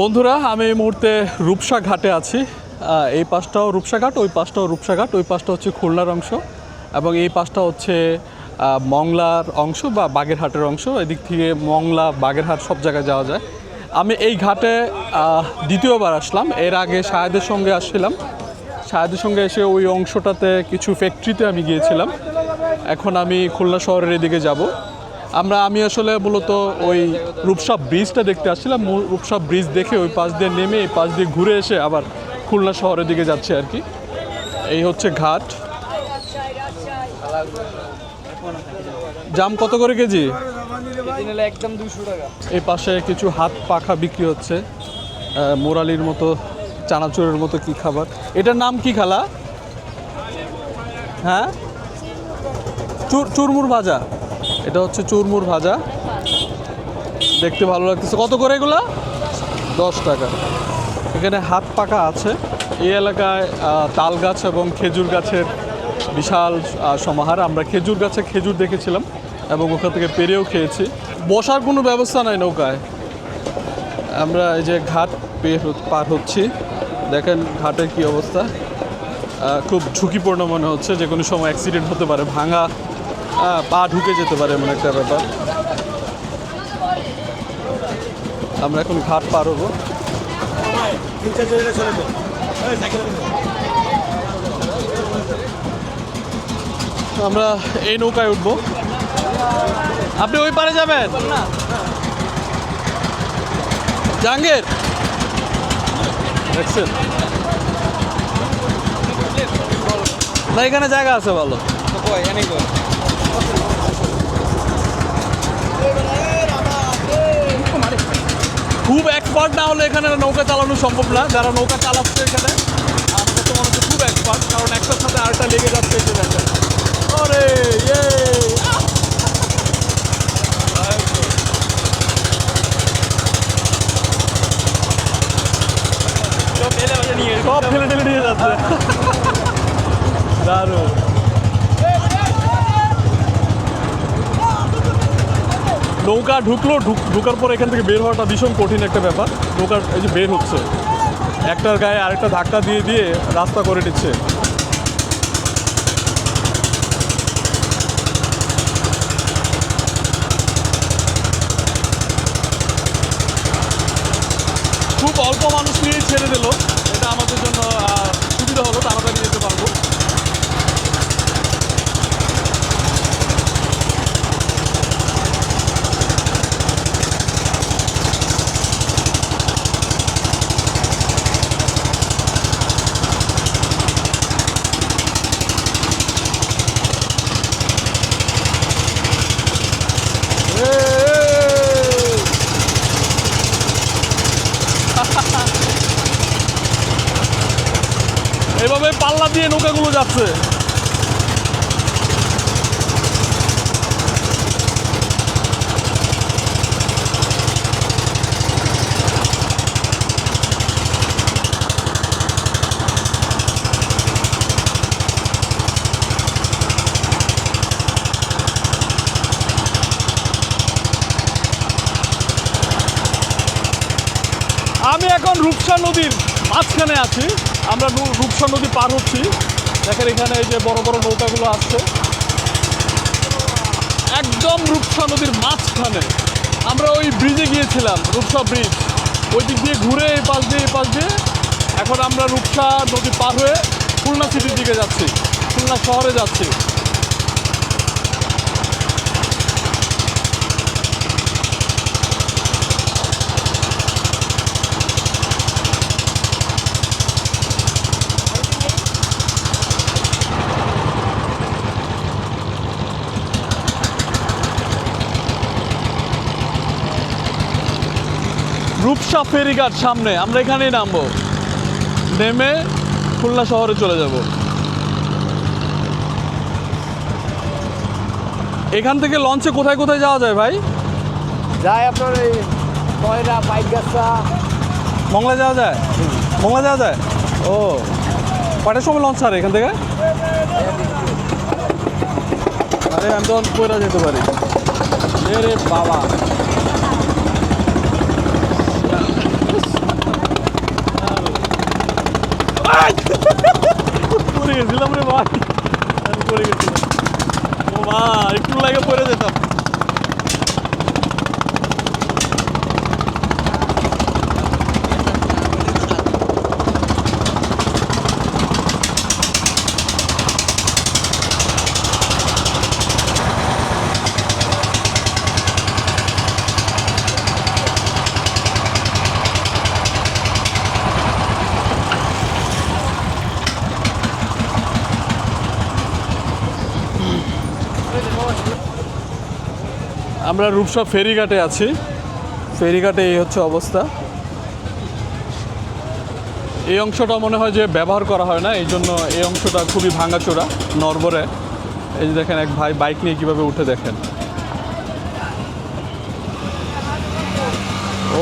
বন্ধুরা, আমি এই মুহূর্তে রূপসা ঘাটে আছি এই পাশটাও রূপসা ঘাট ওই পাশটাও রূপসা ঘাট ওই পাশটা হচ্ছে খুলনার অংশ এবং এই পাশটা হচ্ছে মংলার অংশ বা বাগেরহাটের অংশ। এদিক থেকে মংলা, বাগেরহাট সব জায়গায় যাওয়া যায়। আমি এই ঘাটে দ্বিতীয়বার আসলাম। এর আগে শাহেদের সঙ্গে আসছিলাম। শাহেদের সঙ্গে এসে ওই অংশটাতে কিছু ফ্যাক্টরিতে আমি গিয়েছিলাম। এখন আমি খুলনা শহরের এদিকে যাব। আমরা, আমি আসলে মূলত ওই রূপসা ব্রিজটা দেখতে আসছিলাম। রূপসা ব্রিজ দেখে ওই পাশ দিয়ে নেমে, এই পাশ দিয়ে ঘুরে এসে আবার খুলনা শহরের দিকে যাচ্ছে আর কি। এই হচ্ছে ঘাট। জাম কত করে কেজি? একদম এই পাশে কিছু হাত পাখা বিক্রি হচ্ছে। মোরালির মতো, চানাচুরের মতো কি খাবার? এটার নাম কি খালা? হ্যাঁ? চুর চুরমুর ভাজা। এটা হচ্ছে চুরমুর ভাজা। দেখতে ভালো লাগতেছে। কত করে এগুলা? দশ টাকা। এখানে হাত পাকা আছে। এই এলাকায় তাল গাছ এবং খেজুর গাছের বিশাল সমাহার। আমরা খেজুর গাছে খেজুর দেখেছিলাম এবং ওখান থেকে পেরেও খেয়েছি। বসার কোনো ব্যবস্থা নাই নৌকায়। আমরা এই যে ঘাট পার হচ্ছি। দেখেন ঘাটের কি অবস্থা। খুব ঝুঁকিপূর্ণ মনে হচ্ছে। যে কোনো সময় অ্যাক্সিডেন্ট হতে পারে। ভাঙা পা ঢুকে যেতে পারে এমন একটা ব্যাপার। আমরা এখন ঘাট পার হব। আমরা এই নৌকায় উঠবো। আপনি ওই পারে যাবেন? জাহাঙ্গীর! দেখছেন? না, এখানে জায়গা আছে ভালো। খুব এক্সপার্ট না হলে এখানে নৌকা চালানো সম্ভব না। যারা নৌকা চালাচ্ছে এখানে আমাদের তো মনে হচ্ছে খুব এক্সপার্ট কারণ একটার সাথে আরেকটা লেগে যাচ্ছে এই যে দেখেন আরে ইয়ে! সব ফেলে ঠেলে নিয়ে যাচ্ছে। দারুণ। নৌকা ঢুকলো, ঢুক- ঢুকার পর এখান থেকে বের হওয়াটা ভীষণ কঠিন একটা ব্যাপার। নৌকার এই যে বের হচ্ছে। একটার গায়ে আরেকটা ধাক্কা দিয়ে দিয়ে রাস্তা করে নিচ্ছে খুব অল্প মানুষ নিয়ে ছেড়ে দিল। এটা আমাদের জন্য আহ, সুবিধা হলো তাড়াতাড়ি যেতে পারব এই! এভাবে পাল্লা দিয়ে নৌকাগুলো যাচ্ছে। আমি এখন রূপসা নদীর মাঝখানে আছি। আমরা রূপসা নদী পার হচ্ছি। দেখেন এখানে এই যে বড় বড় নৌকাগুলো আসছে। একদম রূপসা নদীর মাঝখানে। আমরা ওই ব্রিজে গিয়েছিলাম, রূপসা ব্রিজ ওই দিক দিয়ে ঘুরে এই পাশ দিয়ে এই পাশ দিয়ে এখন আমরা রূপসা নদী পার হয়ে খুলনা সিটির দিকে যাচ্ছি, খুলনা শহরে যাচ্ছি। রূপসা ফেরিঘাট সামনে আমরা এখানেই নামবো। নেমে খুলনা শহরে চলে যাব। এখান থেকে লঞ্চে কোথায় কোথায় যাওয়া যায় ভাই? যায় আপনার এই কয়রা বাইক গাছা মংলা যাওয়া যায়? মংলা যাওয়া যায়? ও কয়টার সময় লঞ্চ ছাড়ে এখান থেকে? আরে আমি তো কইরা যেতে পারি। রে বাবা। লাগে পড়ে যেতাম আমরা রূপসা ফেরিঘাটে আছি। ফেরিঘাটে এই হচ্ছে অবস্থা। এই অংশটা মনে হয় যে ব্যবহার করা হয় না, এই জন্য এই অংশটা খুবই ভাঙাচোরা নরবরে এই যে দেখেন এক ভাই বাইক নিয়ে কীভাবে উঠে দেখেন।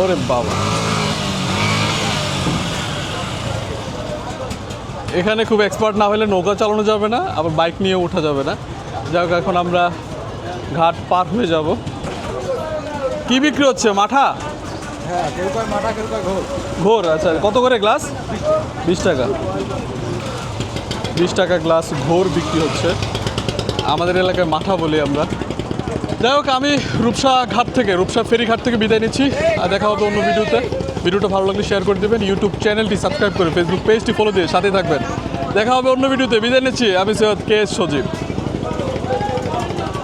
ওরে বাবা। এখানে খুব এক্সপার্ট না হলে নৌকা চালানো যাবে না, আবার বাইক নিয়ে ওঠা যাবে না। যাই হোক এখন আমরা ঘাট পার হয়ে যাব। কি বিক্রি হচ্ছে? মাঠা? হ্যাঁ ঘোর আচ্ছা কত করে গ্লাস? বিশ টাকা। বিশ টাকা। গ্লাস ঘোর বিক্রি হচ্ছে। আমাদের এলাকায় মাঠা বলি আমরা। যাই হোক আমি রূপসা ঘাট থেকে রূপসা ফেরি ঘাট থেকে বিদায় নিচ্ছি। আর দেখা হবে অন্য ভিডিওতে। ভিডিওটা ভালো লাগলে শেয়ার করে দেবেন। ইউটিউব চ্যানেলটি সাবস্ক্রাইব করে ফেসবুক পেজটি ফলো দিয়ে সাথে থাকবেন। দেখা হবে অন্য ভিডিওতে। বিদায় নিচ্ছি। আমি সৈয়দ কে এস সজীব।